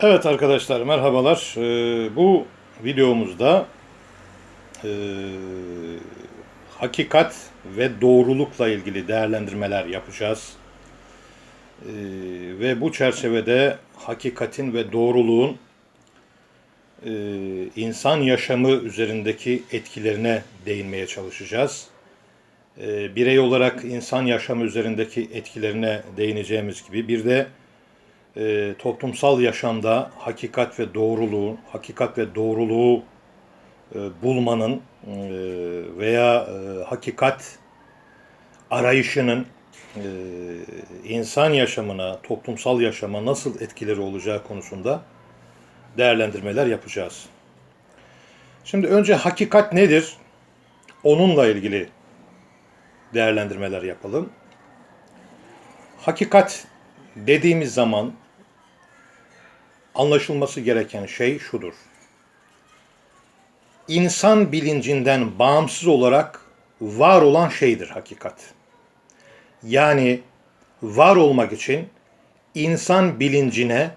Evet arkadaşlar merhabalar. Ee, bu videomuzda e, hakikat ve doğrulukla ilgili değerlendirmeler yapacağız. Ee, ve bu çerçevede hakikatin ve doğruluğun e, insan yaşamı üzerindeki etkilerine değinmeye çalışacağız. Ee, birey olarak insan yaşamı üzerindeki etkilerine değineceğimiz gibi bir de e, toplumsal yaşamda hakikat ve doğruluğu, hakikat ve doğruluğu e, bulmanın e, veya e, hakikat arayışının e, insan yaşamına, toplumsal yaşama nasıl etkileri olacağı konusunda değerlendirmeler yapacağız. Şimdi önce hakikat nedir? Onunla ilgili değerlendirmeler yapalım. Hakikat dediğimiz zaman anlaşılması gereken şey şudur. İnsan bilincinden bağımsız olarak var olan şeydir hakikat. Yani var olmak için insan bilincine,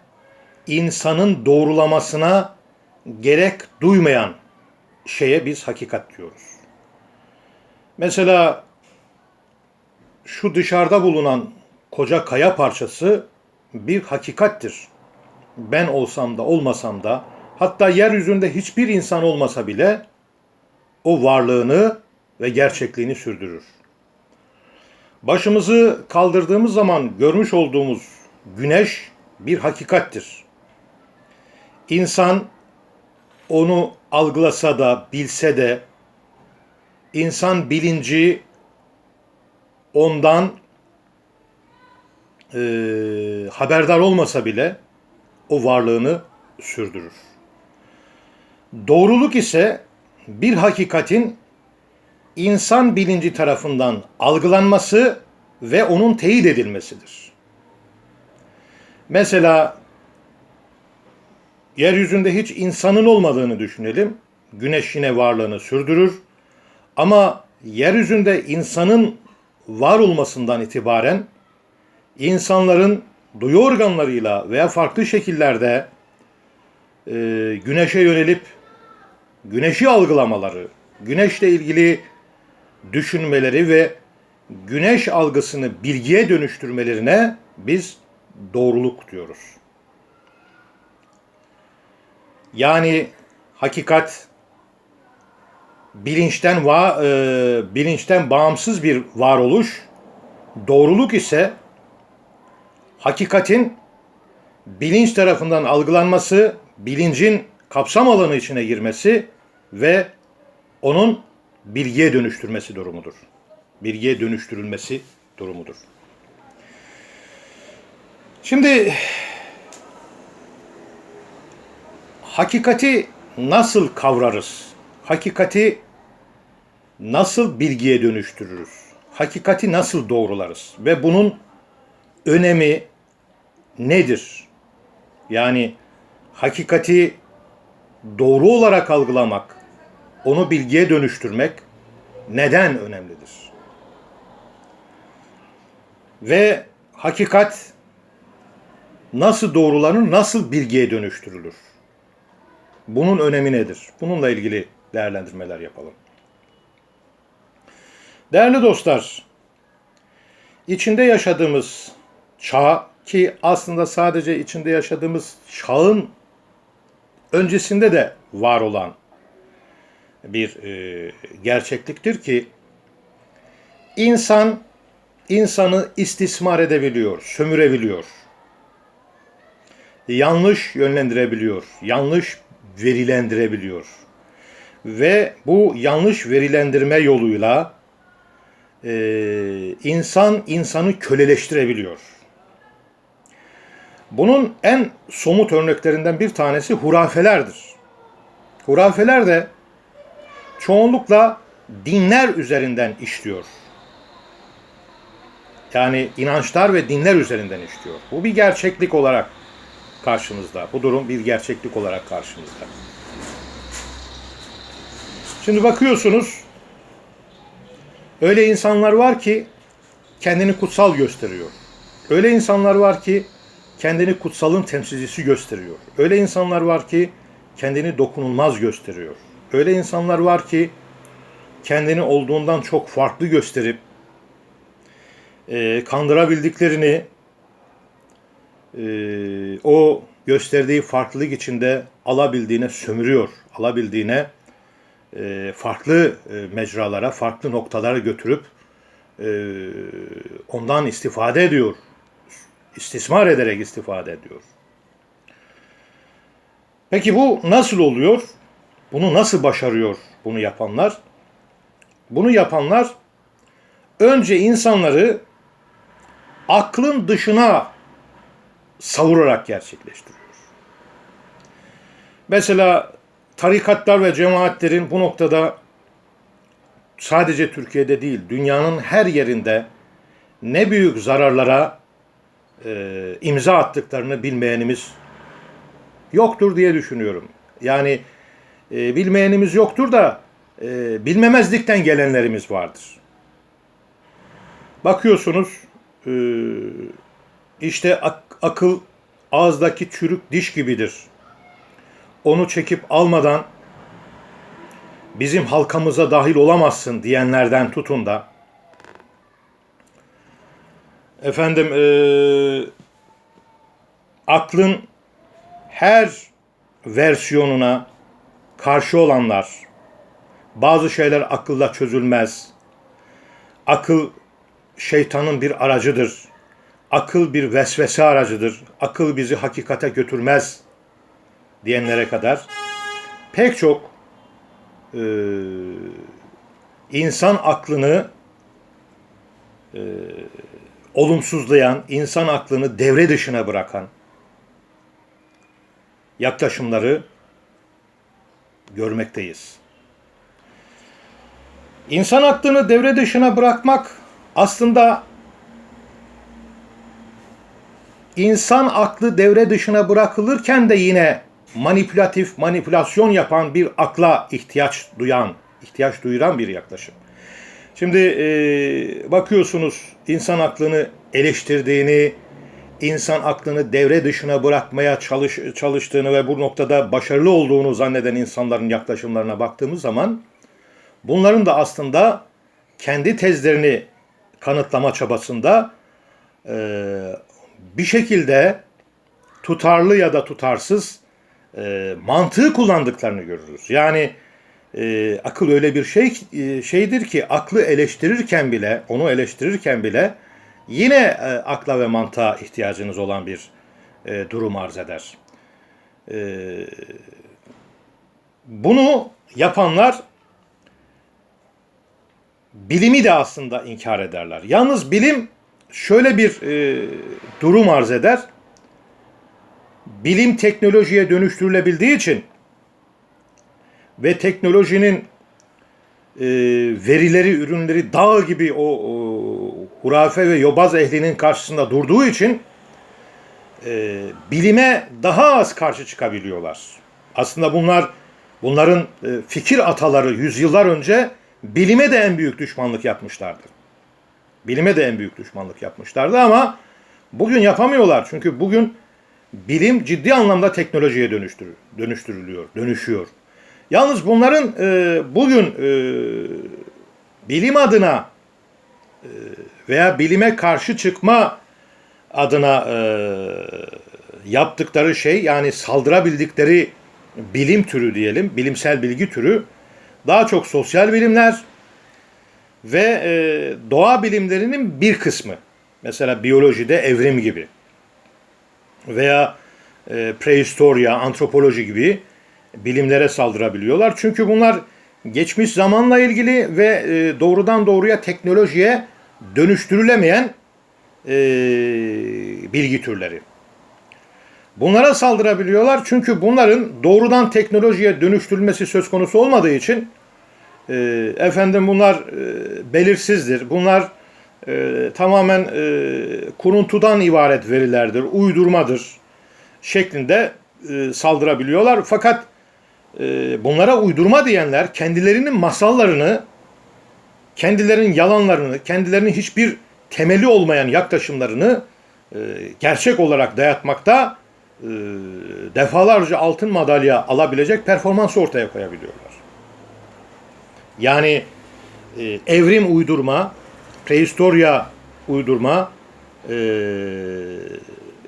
insanın doğrulamasına gerek duymayan şeye biz hakikat diyoruz. Mesela şu dışarıda bulunan koca kaya parçası bir hakikattir ben olsam da olmasam da hatta yeryüzünde hiçbir insan olmasa bile o varlığını ve gerçekliğini sürdürür. Başımızı kaldırdığımız zaman görmüş olduğumuz güneş bir hakikattir. İnsan onu algılasa da, bilse de insan bilinci ondan e, haberdar olmasa bile o varlığını sürdürür. Doğruluk ise bir hakikatin insan bilinci tarafından algılanması ve onun teyit edilmesidir. Mesela yeryüzünde hiç insanın olmadığını düşünelim. Güneş yine varlığını sürdürür. Ama yeryüzünde insanın var olmasından itibaren insanların duyu organlarıyla veya farklı şekillerde e, güneşe yönelip güneşi algılamaları, güneşle ilgili düşünmeleri ve güneş algısını bilgiye dönüştürmelerine biz doğruluk diyoruz. Yani hakikat bilinçten va, e, bilinçten bağımsız bir varoluş, doğruluk ise hakikatin bilinç tarafından algılanması, bilincin kapsam alanı içine girmesi ve onun bilgiye dönüştürmesi durumudur. Bilgiye dönüştürülmesi durumudur. Şimdi hakikati nasıl kavrarız? Hakikati nasıl bilgiye dönüştürürüz? Hakikati nasıl doğrularız? Ve bunun önemi nedir? Yani hakikati doğru olarak algılamak, onu bilgiye dönüştürmek neden önemlidir? Ve hakikat nasıl doğrulanır, nasıl bilgiye dönüştürülür? Bunun önemi nedir? Bununla ilgili değerlendirmeler yapalım. Değerli dostlar, içinde yaşadığımız çağ ki aslında sadece içinde yaşadığımız çağın öncesinde de var olan bir e, gerçekliktir ki insan insanı istismar edebiliyor, sömürebiliyor. Yanlış yönlendirebiliyor, yanlış verilendirebiliyor. Ve bu yanlış verilendirme yoluyla e, insan insanı köleleştirebiliyor. Bunun en somut örneklerinden bir tanesi hurafelerdir. Hurafeler de çoğunlukla dinler üzerinden işliyor. Yani inançlar ve dinler üzerinden işliyor. Bu bir gerçeklik olarak karşımızda. Bu durum bir gerçeklik olarak karşımızda. Şimdi bakıyorsunuz öyle insanlar var ki kendini kutsal gösteriyor. Öyle insanlar var ki kendini kutsalın temsilcisi gösteriyor. Öyle insanlar var ki kendini dokunulmaz gösteriyor. Öyle insanlar var ki kendini olduğundan çok farklı gösterip e, kandırabildiklerini e, o gösterdiği farklılık içinde alabildiğine sömürüyor, alabildiğine e, farklı e, mecralara, farklı noktalara götürüp e, ondan istifade ediyor. İstismar ederek istifade ediyor. Peki bu nasıl oluyor? Bunu nasıl başarıyor bunu yapanlar? Bunu yapanlar önce insanları aklın dışına savurarak gerçekleştiriyor. Mesela tarikatlar ve cemaatlerin bu noktada sadece Türkiye'de değil, dünyanın her yerinde ne büyük zararlara e, imza attıklarını bilmeyenimiz yoktur diye düşünüyorum. Yani e, bilmeyenimiz yoktur da e, bilmemezlikten gelenlerimiz vardır. Bakıyorsunuz e, işte ak- akıl ağızdaki çürük diş gibidir. Onu çekip almadan bizim halkamıza dahil olamazsın diyenlerden tutun da efendim e, aklın her versiyonuna karşı olanlar bazı şeyler akılla çözülmez. Akıl şeytanın bir aracıdır. Akıl bir vesvese aracıdır. Akıl bizi hakikate götürmez diyenlere kadar pek çok e, insan aklını e, olumsuzlayan, insan aklını devre dışına bırakan yaklaşımları görmekteyiz. İnsan aklını devre dışına bırakmak aslında insan aklı devre dışına bırakılırken de yine manipülatif, manipülasyon yapan bir akla ihtiyaç duyan, ihtiyaç duyuran bir yaklaşım. Şimdi e, bakıyorsunuz insan aklını eleştirdiğini, insan aklını devre dışına bırakmaya çalış, çalıştığını ve bu noktada başarılı olduğunu zanneden insanların yaklaşımlarına baktığımız zaman bunların da aslında kendi tezlerini kanıtlama çabasında e, bir şekilde tutarlı ya da tutarsız e, mantığı kullandıklarını görürüz. Yani e, akıl öyle bir şey e, şeydir ki aklı eleştirirken bile, onu eleştirirken bile yine e, akla ve mantığa ihtiyacınız olan bir e, durum arz eder. E, bunu yapanlar bilimi de aslında inkar ederler. Yalnız bilim şöyle bir e, durum arz eder. Bilim teknolojiye dönüştürülebildiği için ve teknolojinin e, verileri, ürünleri dağ gibi o, o hurafe ve yobaz ehlinin karşısında durduğu için e, bilime daha az karşı çıkabiliyorlar. Aslında bunlar bunların e, fikir ataları yüzyıllar önce bilime de en büyük düşmanlık yapmışlardı. Bilime de en büyük düşmanlık yapmışlardı ama bugün yapamıyorlar. Çünkü bugün bilim ciddi anlamda teknolojiye dönüştür, dönüştürülüyor, dönüşüyor. Yalnız bunların e, bugün e, bilim adına e, veya bilime karşı çıkma adına e, yaptıkları şey yani saldırabildikleri bilim türü diyelim, bilimsel bilgi türü daha çok sosyal bilimler ve e, doğa bilimlerinin bir kısmı. Mesela biyolojide evrim gibi veya e, prehistorya, antropoloji gibi bilimlere saldırabiliyorlar. Çünkü bunlar geçmiş zamanla ilgili ve e, doğrudan doğruya teknolojiye dönüştürülemeyen e, bilgi türleri. Bunlara saldırabiliyorlar çünkü bunların doğrudan teknolojiye dönüştürülmesi söz konusu olmadığı için e, efendim bunlar belirsizdir. Bunlar tamamen kuruntudan ibaret verilerdir, uydurmadır şeklinde saldırabiliyorlar. Fakat bunlara uydurma diyenler kendilerinin masallarını, kendilerinin yalanlarını, kendilerinin hiçbir temeli olmayan yaklaşımlarını e, gerçek olarak dayatmakta e, defalarca altın madalya alabilecek performans ortaya koyabiliyorlar. Yani e, evrim uydurma, prehistorya uydurma,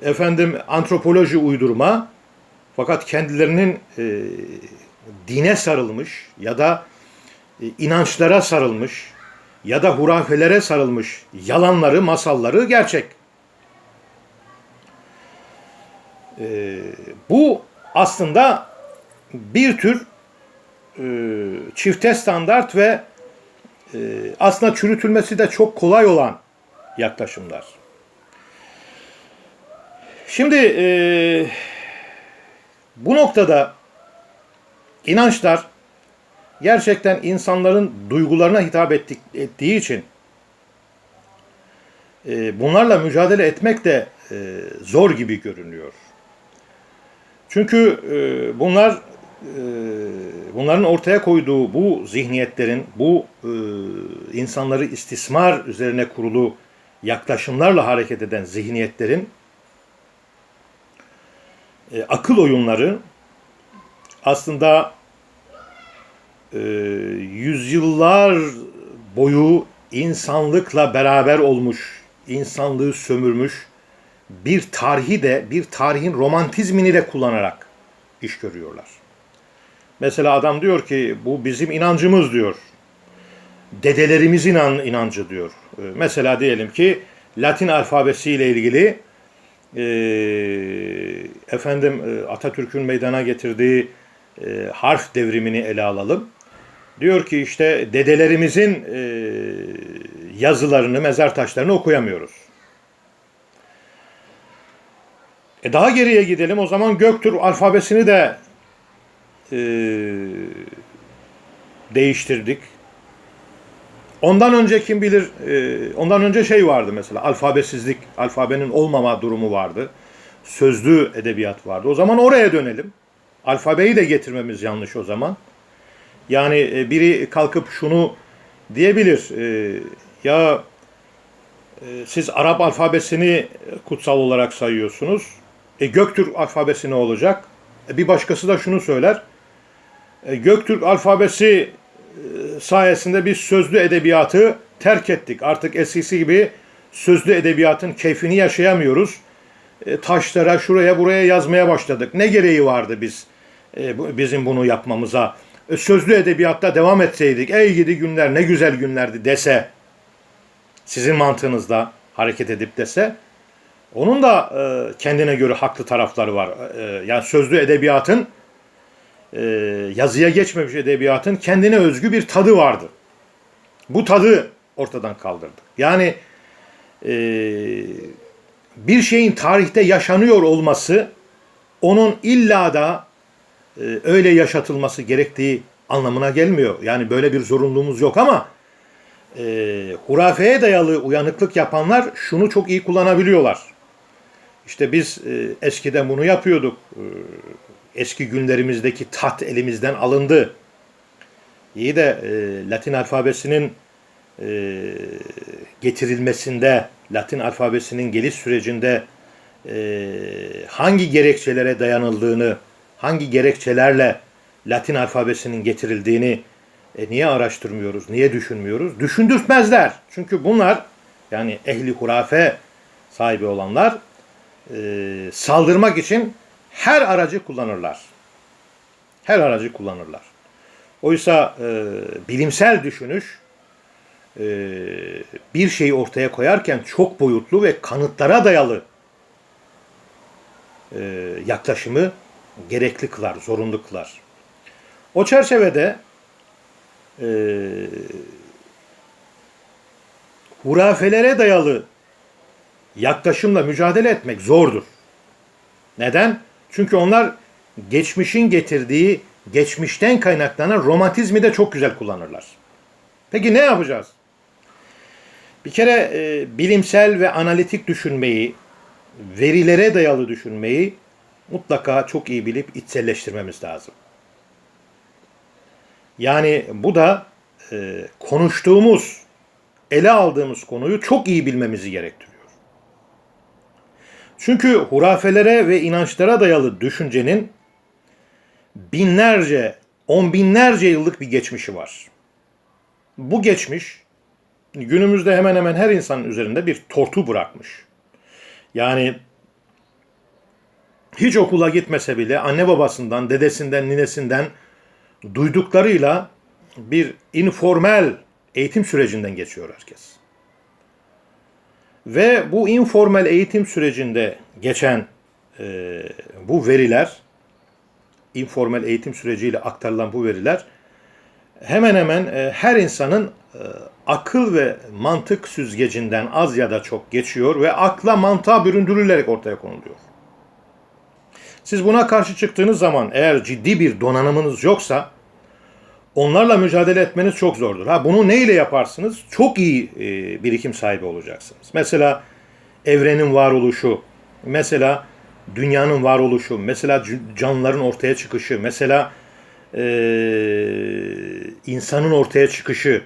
efendim antropoloji uydurma fakat kendilerinin e, dine sarılmış ya da e, inançlara sarılmış ya da hurafelere sarılmış yalanları, masalları gerçek. E, bu aslında bir tür e, çifte standart ve e, aslında çürütülmesi de çok kolay olan yaklaşımlar. Şimdi e, bu noktada inançlar gerçekten insanların duygularına hitap ettik, ettiği için e, bunlarla mücadele etmek de e, zor gibi görünüyor. Çünkü e, bunlar e, bunların ortaya koyduğu bu zihniyetlerin, bu e, insanları istismar üzerine kurulu yaklaşımlarla hareket eden zihniyetlerin e, akıl oyunları aslında e, yüzyıllar boyu insanlıkla beraber olmuş, insanlığı sömürmüş bir tarihi de bir tarihin romantizmini de kullanarak iş görüyorlar. Mesela adam diyor ki bu bizim inancımız diyor. Dedelerimizin inan, inancı diyor. E, mesela diyelim ki Latin alfabesiyle ilgili e, efendim Atatürk'ün meydana getirdiği e, harf devrimini ele alalım. Diyor ki işte dedelerimizin e, yazılarını, mezar taşlarını okuyamıyoruz. E daha geriye gidelim o zaman Göktürk alfabesini de e, değiştirdik. Ondan önce kim bilir, e, ondan önce şey vardı mesela alfabesizlik, alfabenin olmama durumu vardı. Sözlü edebiyat vardı. O zaman oraya dönelim. Alfabeyi de getirmemiz yanlış o zaman. Yani e, biri kalkıp şunu diyebilir. E, ya siz Arap alfabesini kutsal olarak sayıyorsunuz. E, Göktürk alfabesi ne olacak? Bir başkası da şunu söyler. Göktürk alfabesi sayesinde biz sözlü edebiyatı terk ettik. Artık eskisi gibi sözlü edebiyatın keyfini yaşayamıyoruz. E, taşlara, şuraya, buraya yazmaya başladık. Ne gereği vardı biz e, bizim bunu yapmamıza? E, sözlü edebiyatta devam etseydik, ey gidi günler ne güzel günlerdi dese, sizin mantığınızda hareket edip dese, onun da e, kendine göre haklı tarafları var. E, yani sözlü edebiyatın, e, yazıya geçmemiş edebiyatın kendine özgü bir tadı vardı. Bu tadı ortadan kaldırdık. Yani e, bir şeyin tarihte yaşanıyor olması, onun illa da e, öyle yaşatılması gerektiği anlamına gelmiyor. Yani böyle bir zorunluluğumuz yok ama e, hurafeye dayalı uyanıklık yapanlar şunu çok iyi kullanabiliyorlar. İşte biz e, eskiden bunu yapıyorduk. E, eski günlerimizdeki tat elimizden alındı. İyi de e, Latin alfabesinin e, getirilmesinde, Latin alfabesinin geliş sürecinde e, hangi gerekçelere dayanıldığını, hangi gerekçelerle Latin alfabesinin getirildiğini e, niye araştırmıyoruz, niye düşünmüyoruz? Düşündürtmezler. Çünkü bunlar yani ehli hurafe sahibi olanlar e, saldırmak için her aracı kullanırlar. Her aracı kullanırlar. Oysa e, bilimsel düşünüş e, bir şeyi ortaya koyarken çok boyutlu ve kanıtlara dayalı e, yaklaşımı gerekli kılar, zorunlu kılar. O çerçevede e, hurafelere dayalı yaklaşımla mücadele etmek zordur. Neden? Çünkü onlar geçmişin getirdiği, geçmişten kaynaklanan romantizmi de çok güzel kullanırlar. Peki ne yapacağız? Bir kere e, bilimsel ve analitik düşünmeyi, verilere dayalı düşünmeyi mutlaka çok iyi bilip içselleştirmemiz lazım. Yani bu da e, konuştuğumuz, ele aldığımız konuyu çok iyi bilmemizi gerektiriyor. Çünkü hurafelere ve inançlara dayalı düşüncenin binlerce, on binlerce yıllık bir geçmişi var. Bu geçmiş günümüzde hemen hemen her insanın üzerinde bir tortu bırakmış. Yani hiç okula gitmese bile anne babasından, dedesinden, ninesinden duyduklarıyla bir informal eğitim sürecinden geçiyor herkes. Ve bu informal eğitim sürecinde geçen e, bu veriler, informal eğitim süreciyle aktarılan bu veriler hemen hemen e, her insanın e, akıl ve mantık süzgecinden az ya da çok geçiyor ve akla mantığa büründürülerek ortaya konuluyor. Siz buna karşı çıktığınız zaman eğer ciddi bir donanımınız yoksa onlarla mücadele etmeniz çok zordur. Ha bunu ne ile yaparsınız? Çok iyi e, birikim sahibi olacaksınız. Mesela evrenin varoluşu, mesela dünyanın varoluşu, mesela canlıların ortaya çıkışı, mesela e, insanın ortaya çıkışı.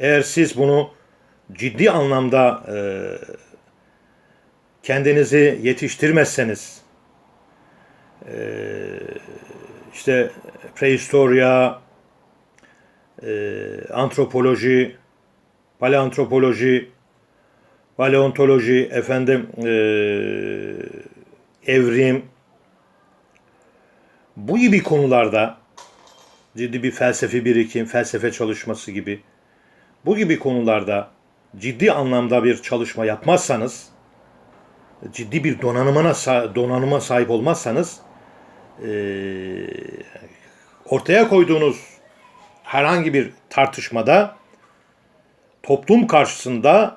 Eğer siz bunu ciddi anlamda e, kendinizi yetiştirmezseniz, e, işte prehistorya, e, antropoloji, paleantropoloji, paleontoloji, efendim e, evrim, bu gibi konularda ciddi bir felsefi birikim, felsefe çalışması gibi bu gibi konularda ciddi anlamda bir çalışma yapmazsanız, ciddi bir donanımına donanıma sahip olmazsanız e, ortaya koyduğunuz herhangi bir tartışmada toplum karşısında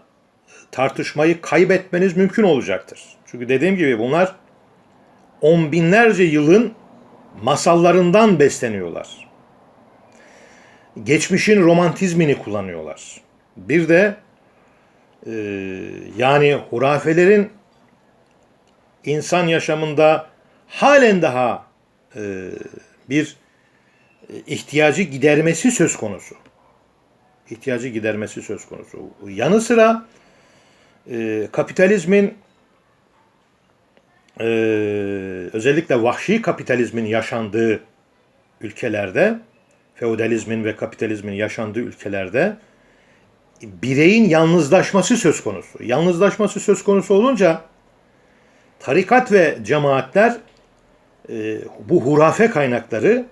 tartışmayı kaybetmeniz mümkün olacaktır. Çünkü dediğim gibi bunlar on binlerce yılın masallarından besleniyorlar. Geçmişin romantizmini kullanıyorlar. Bir de e, yani hurafelerin insan yaşamında halen daha e, bir ihtiyacı gidermesi söz konusu. İhtiyacı gidermesi söz konusu. Yanı sıra e, kapitalizmin e, özellikle vahşi kapitalizmin yaşandığı ülkelerde, feodalizmin ve kapitalizmin yaşandığı ülkelerde bireyin yalnızlaşması söz konusu. Yalnızlaşması söz konusu olunca tarikat ve cemaatler e, bu hurafe kaynakları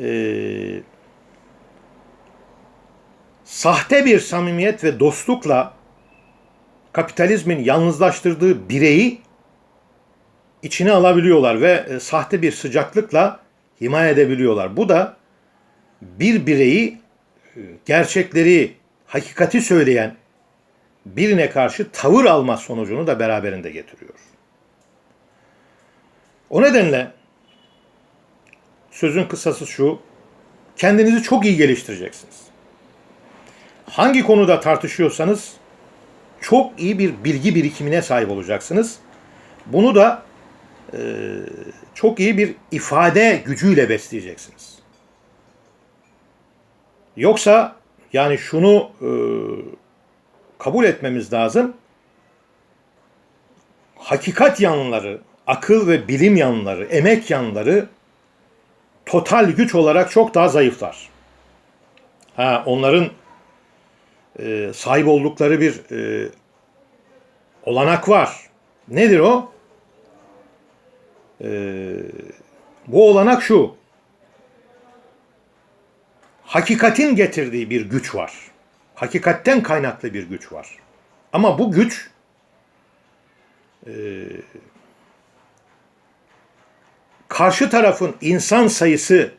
e, sahte bir samimiyet ve dostlukla kapitalizmin yalnızlaştırdığı bireyi içine alabiliyorlar ve e, sahte bir sıcaklıkla himaye edebiliyorlar. Bu da bir bireyi e, gerçekleri, hakikati söyleyen birine karşı tavır alma sonucunu da beraberinde getiriyor. O nedenle sözün kısası şu, kendinizi çok iyi geliştireceksiniz. Hangi konuda tartışıyorsanız çok iyi bir bilgi birikimine sahip olacaksınız. Bunu da e, çok iyi bir ifade gücüyle besleyeceksiniz. Yoksa yani şunu e, kabul etmemiz lazım. Hakikat yanları, akıl ve bilim yanları, emek yanları total güç olarak çok daha zayıflar. Ha, onların e, sahip oldukları bir e, olanak var. Nedir o? Ee, bu olanak şu. Hakikatin getirdiği bir güç var. Hakikatten kaynaklı bir güç var. Ama bu güç e, karşı tarafın insan sayısının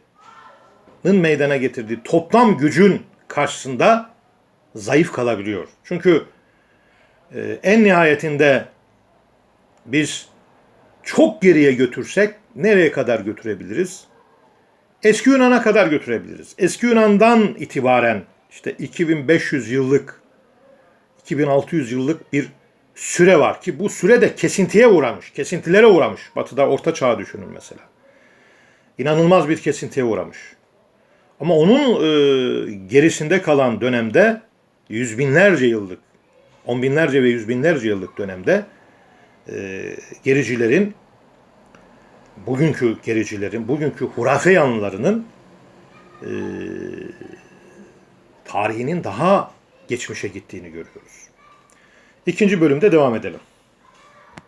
meydana getirdiği toplam gücün karşısında zayıf kalabiliyor. Çünkü e, en nihayetinde biz çok geriye götürsek nereye kadar götürebiliriz? Eski Yunan'a kadar götürebiliriz. Eski Yunan'dan itibaren işte 2500 yıllık, 2600 yıllık bir süre var ki bu süre de kesintiye uğramış, kesintilere uğramış. Batı'da Orta Çağ düşünün mesela. İnanılmaz bir kesintiye uğramış. Ama onun e, gerisinde kalan dönemde yüz binlerce yıllık, on binlerce ve yüz binlerce yıllık dönemde e, gericilerin, bugünkü gericilerin, bugünkü hurafe yanlılarının e, tarihinin daha geçmişe gittiğini görüyoruz. İkinci bölümde devam edelim.